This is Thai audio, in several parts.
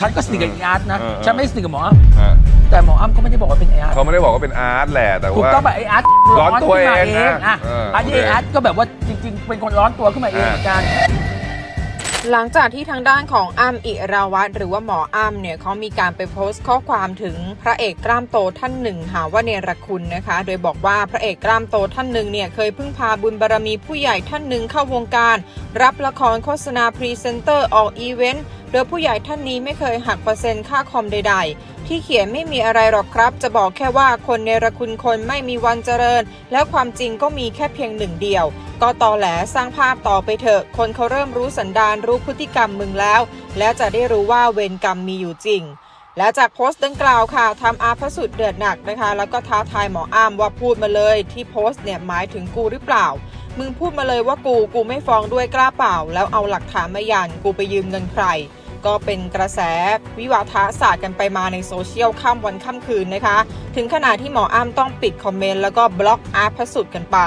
ฉันก็สนิทกับอีอาร์ตนะเออเออ ฉันไม่สนิทกับหมออ้ำฮะแต่หมออ้ำก็ไม่ได้บอกว่าเป็นไออาร์ตเขาไม่ได้บอกว่าเป็นอาร์ตแหละแต่ถูกว่า ต้องแบบไออาร์ตร้อนตัวขึ้นมาเองเองนะอะเอออันนี้โอไอเคอาร์ตก็แบบว่าจริง ๆ เป็นคนร้อนตัวขึ้นมาเองอ่าเหมือนกัน หลังจากที่ทางด้านของอ้ำอิราวัตรหรือว่าหมออ้ำเนี่ยเขามีการไปโพสต์ข้อความถึงพระเอกกล้ามโตท่านหนึ่ง หาว่าเนรคุณนะคะ โดยบอกว่าพระเอกกล้ามโตท่านหนึ่งเนี่ยเคยพึ่งพาบุญบารมีผู้ใหญ่ท่านหนึ่งเข้าวงการ รับละครโฆษณาพรีเซนเตอร์ออกอีเวนต์โดยผู้ใหญ่ท่านนี้ไม่เคยหักเปอร์เซ็นต์ค่าคอมใดๆ ที่เขียนไม่มีอะไรหรอกครับ จะบอกแค่ว่าคนเนรคุณคนไม่มีวันเจริญ และความจริงก็มีแค่เพียงหนึ่งเดียว ก็ตอแหลสร้างภาพต่อไปเถอะ คนเขาเริ่มรู้สันดานรู้พฤติกรรมมึงแล้ว แล้วจะได้รู้ว่าเวรกรรมมีอยู่จริงและจากโพสต์ดังกล่าวค่ะทำอาพระสุดเดือดหนักนะคะ แล้วก็ท้าทายหมออ้ามว่าพูดมาเลยที่โพสต์เนี่ยหมายถึงกูหรือเปล่า มึงพูดมาเลยว่ากูกูไม่ฟ้องด้วยกล้าเปล่า แล้วเอาหลักฐานมายันกูไปยืมเงินใคร ก็เป็นกระแสวิวาทะศาสตร์กันไปมาในโซเชียลข้ามวันข้ามคืนนะคะ ถึงขนาดที่หมออ้ำต้องปิดคอมเมนต์แล้วก็บล็อกอาร์ตพสุดกันไป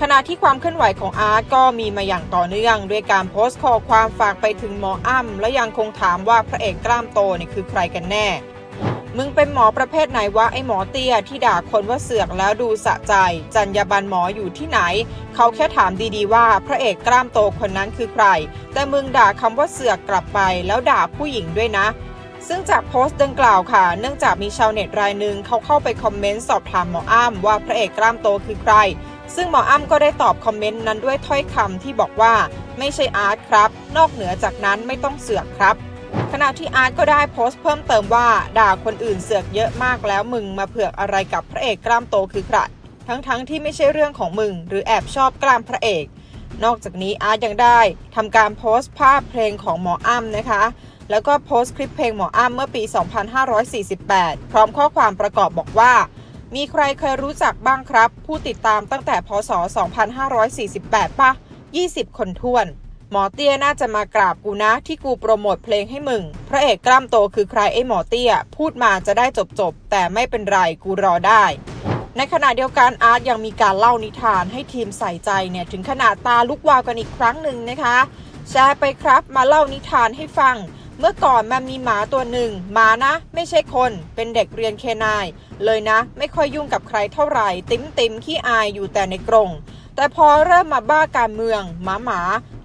ขณะที่ความเคลื่อนไหวของอาร์ตก็มีมาอย่างต่อเนื่อง ด้วยการโพสต์ข้อความฝากไปถึงหมออ้ำและยังคงถามว่าพระเอกกล้ามโตนี่คือใครกันแน่ มึงเป็นหมอประเภทไหนวะไอหมอเตี้ยที่ด่าคนว่าเสือกแล้วดูสะใจจรรยาบรรณหมออยู่ที่ไหน เขาแค่ถามดีๆว่าพระเอกกล้ามโตคนนั้นคือใคร แต่มึงด่าคำว่าเสือกกลับไปแล้วด่าผู้หญิงด้วยนะซึ่งจากโพสต์ดังกล่าวค่ะ เนื่องจากมีชาวเน็ตรายหนึ่งเขาเข้าไปคอมเมนต์สอบถามหมออ้ำว่าพระเอกกล้ามโตคือใคร ซึ่งหมออ้ำก็ได้ตอบคอมเมนต์นั้นด้วยถ้อยคำที่บอกว่า ไม่ใช่อาร์ตครับ นอกเหนือจากนั้นไม่ต้องเสือกครับ ขณะที่อาร์ตก็ได้โพสต์เพิ่มเติมว่า ด่าคนอื่นเสือกเยอะมากแล้วมึงมาเผือกอะไรกับพระเอกกล้ามโตคือใครทั้งๆทที่ไม่ใช่เรื่องของมึง หรือแอบชอบกล้ามพระเอก นอกจากนี้อาร์ตยังได้ทำการโพสต์ภาพเพลงของหมออ้ำนะคะ แล้วก็โพสต์คลิปเพลงหมออ้ำเมื่อปี 2548 พร้อมข้อความประกอบบอกว่า มีใครเคยรู้จักบ้างครับ ผู้ติดตามตั้งแต่พศ 2548ปะ20 คนท้วน หมอเตี้ยน่าจะมากราบกูนะที่กูโปรโมทเพลงให้มึง พระเอกกล้ามโตคือใครไอ้หมอเตี้ย พูดมาจะได้จบๆแต่ไม่เป็นไรกูรอได้ ในขณะเดียวกันอาร์ตยังมีการเล่านิทานให้ทีมใส่ใจเนี่ยถึงขนาดตาลุกวาวกันอีกครั้งหนึ่งนะคะ แชร์ไปครับมาเล่านิทานให้ฟัง เมื่อก่อนมันมีหมาตัวหนึ่งหมานะ ไม่ใช่คนเป็นเด็กเรียนเคนายเลยนะ ไม่ค่อยยุ่งกับใครเท่าไหร่ ติ้มติมขี้อายอยู่แต่ในกรงแต่พอเริ่มมาบ้าการเมืองหมาหมา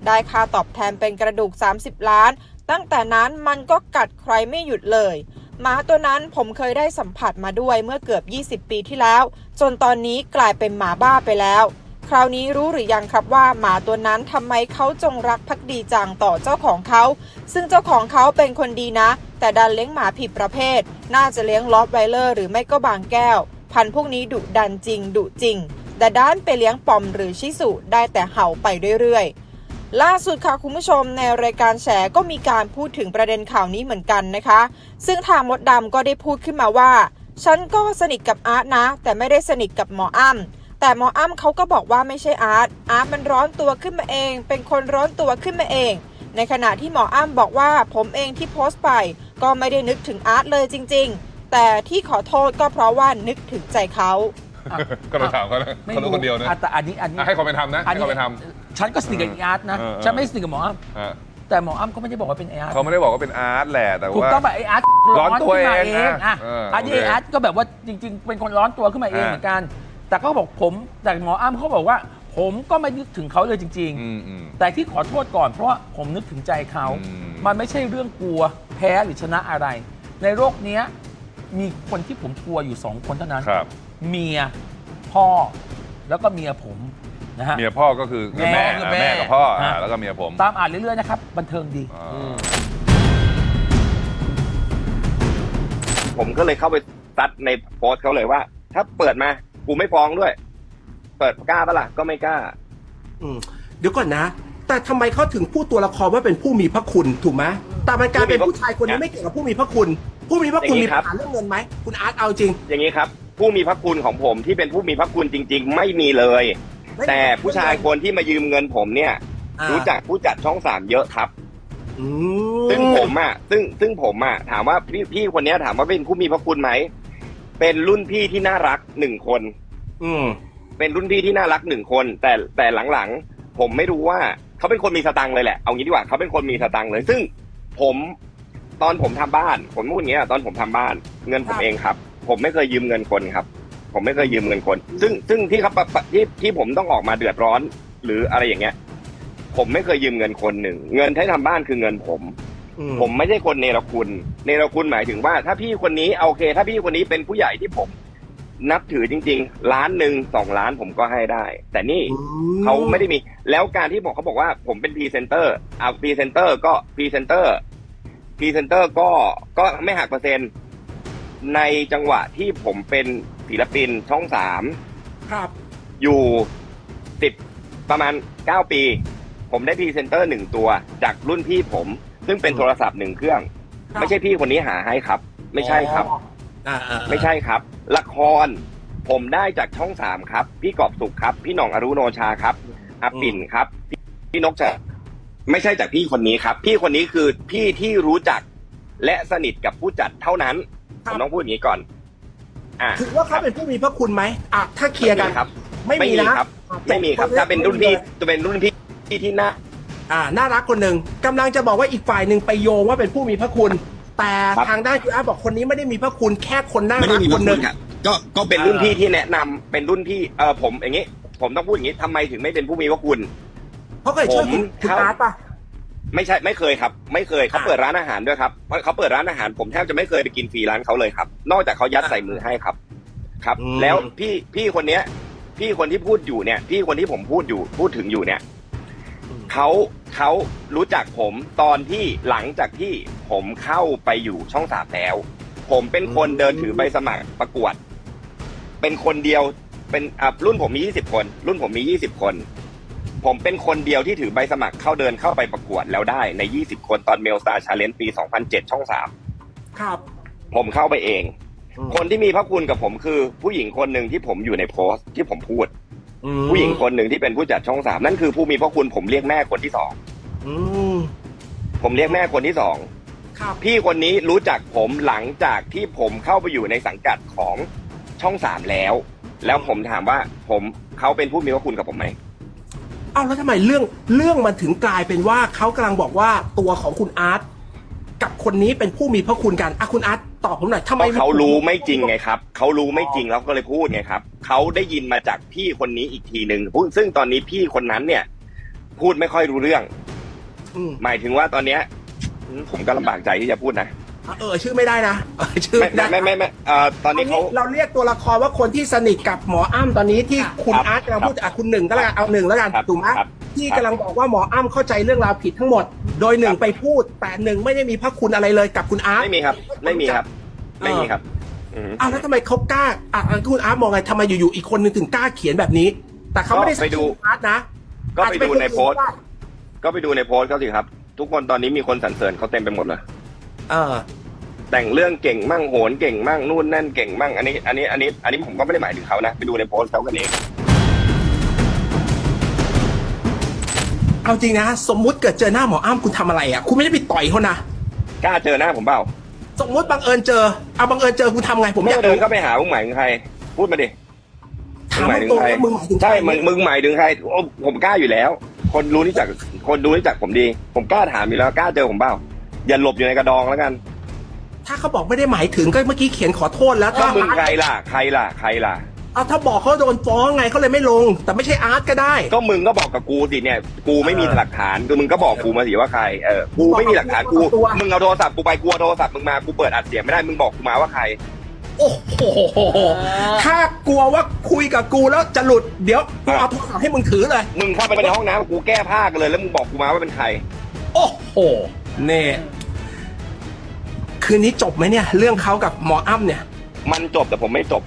ได้ค่าตอบแทนเป็นกระดูก 30 ล้าน ตั้งแต่นั้นมันก็กัดใครไม่หยุดเลยหมาตัวนั้นผมเคยได้สัมผัสมาด้วยเมื่อเกือบ 20 ปีที่แล้ว จนตอนนี้กลายเป็นหมาบ้าไปแล้ว คราวนี้รู้หรือยังครับว่าหมาตัวนั้นทำไมเขาจงรักภักดีจังต่อเจ้าของเขา ซึ่งเจ้าของเขาเป็นคนดีนะ แต่ดันเลี้ยงหมาผิดประเภท น่าจะเลี้ยงลอตไวเลอร์หรือไม่ก็บางแก้ว พันพวกนี้ดุดันจริงดุจริง แต่ด้านไปเลี้ยงปอมหรือชิสุได้แต่เห่าไปเรื่อยๆ ล่าสุดค่ะคุณผู้ชมในรายการแฉก็มีการพูดถึงประเด็นข่าวนี้เหมือนกันนะคะ ซึ่งทางมดดำก็ได้พูดขึ้นมาว่า ฉันก็สนิทกับอาร์ตนะ แต่ไม่ได้สนิทกับหมออ้ำแต่หมออ้ำเขาก็บอกว่าไม่ใช่อาร์ตอาร์ตมันร้อนตัวขึ้นมาเอง เป็นคนร้อนตัวขึ้นมาเอง ในขณะที่หมออ้ำบอกว่าผมเองที่โพสต์ไป ก็ไม่ได้นึกถึงอาร์ตเลยจริง ๆ แต่ที่ขอโทษก็เพราะว่านึกถึงใจเขาอะก็เราถามเขานะเขารู้คนเดียวนะ อ่แต่อันนี้อันนี้อะให้ความเป็นธรรมนะอัให้ความเป็นธรรม ฉันก็สนิทกับอีอาร์ตนะ เออเออ ฉันไม่สนิทกับหมออ้ำฮะแต่หมออ้ำก็ไม่ได้บอกว่าเป็นไออาร์ตเขาไม่ได้บอกว่าเป็นอาร์ตแหละแต่ถูกว่า ต้องแบบไออาร์ตร้อนตัวขึ้นมาเองเองนะอะเอออันนี้โอไอเคอาร์ตก็แบบว่าจริง ๆ เป็นคนร้อนตัวขึ้นมาเองอ่าเหมือนกัน แต่ก็บอกผมแต่หมออ้ำเขาบอกว่า ผมก็ไม่นึกถึงเขาเลยจริง อืมอืม ๆ แต่ที่ขอโทษก่อนเพราะว่าผมนึกถึงใจเขา อืม มันไม่ใช่เรื่องกลัวแพ้หรือชนะอะไร ในโลกเนี้ยมีคนที่ผมกลัวอยู่สองคนเท่านั้น ครับ เมียพ่อแล้วก็เมียผม นะฮะ เมียพ่อก็คือแม่แม่คืออะแม่ แม่กับพ่ออะฮะแล้วก็เมียผมตามอ่านเรื่อยๆนะครับ บันเทิงดี อ่าผมก็เลยเข้าไปซัดในโพสต์เขาเลยว่า ถ้าเปิดมา กูไม่ฟ้องด้วย เปิดกล้าปะล่ะก็ไม่กล้า อืมเดี๋ยวก่อนนะ แต่ทำไมเขาถึงพูดตัวละครว่าเป็นผู้มีพระคุณถูกไหมแต่มันกลายเป็นผู้ชายคนนี้ไม่เกี่ยวกับผู้มีพระคุณ ผู้มีพระคุณอย่างนี้มีครัปับญหาเรื่องเงินไหมคุณอาร์ตเอาจริง อย่างนี้ครับ ผู้มีพระคุณของผมที่เป็นผู้มีพระคุณจริง ๆ ไม่มีเลยไม่มี แต่ผู้ชายคนที่มายืมเงินผมเนี่ย อ่ารู้จักผู้จัดช่องสามเยอะครับ อืมซึ่งผมอะซึ่งซึ่งผมอะถามว่าพี่พี่คนเนี้ยถามว่าเป็นผู้มีพระคุณไหมเป็นรุ่นพี่ที่น่ารักหนึ่งคน อืมเป็นรุ่นพี่ที่น่ารักหนึ่งคน แต่แต่หลังๆ ผมไม่รู้ว่าเขาเป็นคนมีสตังค์เลยแหละเอางี้ดีกว่าเขาเป็นคนมีสตังค์เลย ซึ่งผมตอนผมทำบ้าน ผมพูดอย่างเงี้ยตอนผมทำบ้าน เงินผมเองครับ ผมไม่เคยยืมเงินคนครับ ผมไม่เคยยืมเงินคน ซึ่งซึ่งที่เขาปะปะที่ที่ผมต้องออกมาเดือดร้อน หรืออะไรอย่างเงี้ย ผมไม่เคยยืมเงินคนหนึ่งเงินที่ทำบ้านคือเงินผม อืมผมไม่ใช่คนเนรคุณ เนรคุณหมายถึงว่า ถ้าพี่คนนี้โอเค ถ้าพี่คนนี้เป็นผู้ใหญ่ที่ผม นับถือจริง ๆ ล้านหนึ่งสองล้านผมก็ให้ได้ แต่นี่เขาไม่ได้มีแล้วการที่บอกเขาบอกว่าผมเป็นพรีเซนเตอร์เอาพรีเซนเตอร์ก็พรีเซนเตอร์พรีเซนเตอร์ก็ก็ไม่หักเปอร์เซ็นต์ในจังหวะที่ผมเป็น ศิลปินช่องสามครับ อยู่สิบประมาณเก้าปี ผมได้พรีเซนเตอร์หนึ่งตัวจากรุ่นพี่ผม ซึ่งเป็นโทรศัพท์หนึ่งเครื่อง ครับ ไม่ใช่พี่คนนี้หาให้ครับ ไม่ใช่ครับ อ่าอ่าอ่าไม่ใช่ครับ ละคร ผมได้จากช่องสามครับ พี่กอบสุขครับ พี่หน่องอรุโนชาครับอาปิ่นครับพี่พี่นกจะไม่ใช่จากพี่คนนี้ครับ พี่คนนี้คือพี่ที่รู้จักและสนิทกับผู้จัดเท่านั้น ผมต้องพูดอย่างนี้ก่อนอ่า ถือว่าเขาเป็นผู้มีพระคุณไหมอะถ้าเคลียร์กันครับ ไม่มีนะครับอะไม่มีครับจถ้าเป็นรุ่นพี่จะเป็นรุ่นพี่ที่ที่น่าอ่าน่ารักคนหนึ่งกำลังจะบอกว่าอีกฝ่ายหนึ่งไปโยงว่าเป็นผู้มีพระคุณ แต่ครับทางด้านคุณอาร์ตบอกคนนี้ไม่ได้มีพระคุณแค่คนน่าไม่รัได้กมีคคนนหหนึ่นึ่งงก็ก็เป็นรุ่นพี่ที่แนะนำเป็นรุ่นพี่เออผมอย่างนี้ ผมต้องพูดอย่างนี้ทำไมถึงไม่เป็นผู้มีพระคุณเขาเคยช่วยคุณผมคุณเข้าอาร์ตป่ะ ไม่ใช่ไม่เคยครับ ไม่เคยเขาอะเปิดร้านอาหารด้วยครับเพราะเขาเปิดร้านอาหารผมแทบจะไม่เคยไปกินฟรีร้านเขาเลยครับ นอกจากเขายัดใส่มือให้ครับ ครับอืมแล้วพี่พี่คนเนี้ย พี่คนที่พูดอยู่เนี่ย พี่คนที่ผมพูดอยู่พูดถึงอยู่เนี่ยเขาเขารู้จักผมตอนที่หลังจากที่ผมเข้าไปอยู่ช่องสามแล้ว ผมเป็นคนเดินถือใบสมัครประกวด เป็นคนเดียวเป็นอะรุ่นผมมียี่สิบคน รุ่นผมมียี่สิบคน ผมเป็นคนเดียวที่ถือใบสมัครเข้าเดินเข้าไปประกวดแล้วได้ใน 20 คนตอนเมลสตาร์ชาเลนจ์ปี 2007 ช่อง ครับ 3 ผมเข้าไปเองคนที่มีพระคุณกับผมคือ ผู้หญิงคนหนึ่งที่ผมอยู่ในโพสต์ที่ผมพูด อืมผู้หญิงคนหนึ่งที่เป็นผู้จัดช่องสามนั่นคือผู้มีพระคุณผมเรียกแม่คนที่สองอืมผมเรียกแม่คนที่สองครับพี่คนนี้รู้จักผมหลังจากที่ผมเข้าไปอยู่ในสังกัดของช่องสามแล้ว แล้วผมถามว่าผมเขาเป็นผู้มีพระคุณกับผมไหมเอ้าแล้วทำไมเรื่องเรื่องมันถึงกลายเป็นว่าเขากำลังบอกว่าตัวของคุณอาร์ตกับคนนี้เป็นผู้มีพระคุณกันอะคุณอาร์ตตอบผมหน่อยทำเพไมราะเขารู้ไม่จริงไงครับ เขารู้ไม่จริงแล้วก็เลยพูดไงครับ เขาได้ยินมาจากพี่คนนี้อีกทีหนึ่งซึ่งตอนนี้พี่คนนั้นเนี่ย พูดไม่ค่อยรู้เรื่อง อืม หมายถึงว่าตอนเนี้ย ผมก็ลำบากใจที่จะพูดนะ เออชื่อไม่ได้นะเออชื่อไม่ไม่ได้ไม่ไม่ไม่เอ่อตอนนี้เขา เราเรียกตัวละครว่าคนที่สนิทกับหมออ้ำตอนนี้ที่คุณครับอาร์ตกำลังพูดอะคุณหนึ่งก็แล้วกันเอาหนึ่งแล้วกันครับถูกไหมครับที่ครับกำลังบอกว่าหมออ้ำเข้าใจเรื่องราวผิดทั้งหมด โดยหนึ่งครับ ไปพูด แต่หนึ่งไม่ได้มีพระคุณอะไรเลยกับคุณอาร์ต ไม่มีครับ ไม่มีครับ ไม่มีครับอืม อ้าวแล้วทำไมเขากล้าอะอะคุณอาร์ตมองไงทำไมอยู่ๆอีกคนนึงถึงกล้าเขียนแบบนี้ แต่เขาไม่ได้ก็ไปดูใส่ชื่อคุณอาร์ตนะก็ไปดูในโพสต์ อาจจะเป็ก็ไปดูในโพสต์เขาสิครับ ทุกคนตอนนี้มีคนสรรเสริญเขาเต็มไปหมดเลย เออ แต่งเรื่องเก่งมั่งโหนเก่งมั่งนู่นนั่นเก่งมั่งอันนี้อันนี้อันนี้อันนี้ผมก็ไม่ได้หมายถึงเขานะไปดูในโพสต์เขากันเอง เอาจริงนะ สมมุติเกิดเจอหน้าหมออ้ำคุณทำอะไรอะ คุณไม่ได้ไปต่อยเขานะ กล้าเจอหน้าผมเปล่าสมมุติบังเอิญเจอ เอาบังเอิญเจอคุณทำไง ผมไม่อยากเดินรู้เข้าไปหามึงหมายถึงใคร พูดมาดิถามหมายถึงตรงใครๆมึงหมายถึงใช่ใครมึงมึงหมายถึงใครโอ้ผมกล้าอยู่แล้ว คนรู้นี่จักคนดูนี่จักผมดี ผมกล้าถามอยู่แล้วกล้าเจอผมเปล่า อย่าหลบอยู่ในกระดองแล้วกัน ถ้าเขาบอกไม่ได้หมายถึงก็เมื่อกี้เขียนขอโทษแล้วก็ถ้ามึงใครล่ะใครล่ะใครล่ะ เอาถ้าบอกเขาโดนฟ้องไงเขาเลยไม่ลง แต่ไม่ใช่อาร์ตก็ได้ ก็มึงก็บอกกับกูสิเนี่ย กูไม่มีเออหลักฐานคือมึงก็บอกกูมาสิว่าใครเออกูไม่มีหลักฐานกูบอกกับกูว่ามึงเอาโทรศัพท์กูไปกูเอาโทรศัพท์มึงมากูเปิดอัดเสียงไม่ได้มึงบอกกูมาว่าใคร โอ้โหถ้ากลัวว่าคุยกับกูแล้วจะหลุดเดี๋ยวกูเอาโทรศัพท์ให้มึงถือเลย มึงเข้าไปในห้องน้ำกูแก้ผ้ากันเลยแล้วมึงบอกกูมาว่าเป็นใคร โอ้โหเน่ คืนนี้จบไหมเนี่ย เรื่องเขากับหมออ้ำเนี่ย มันจบแต่ผมไม่จบ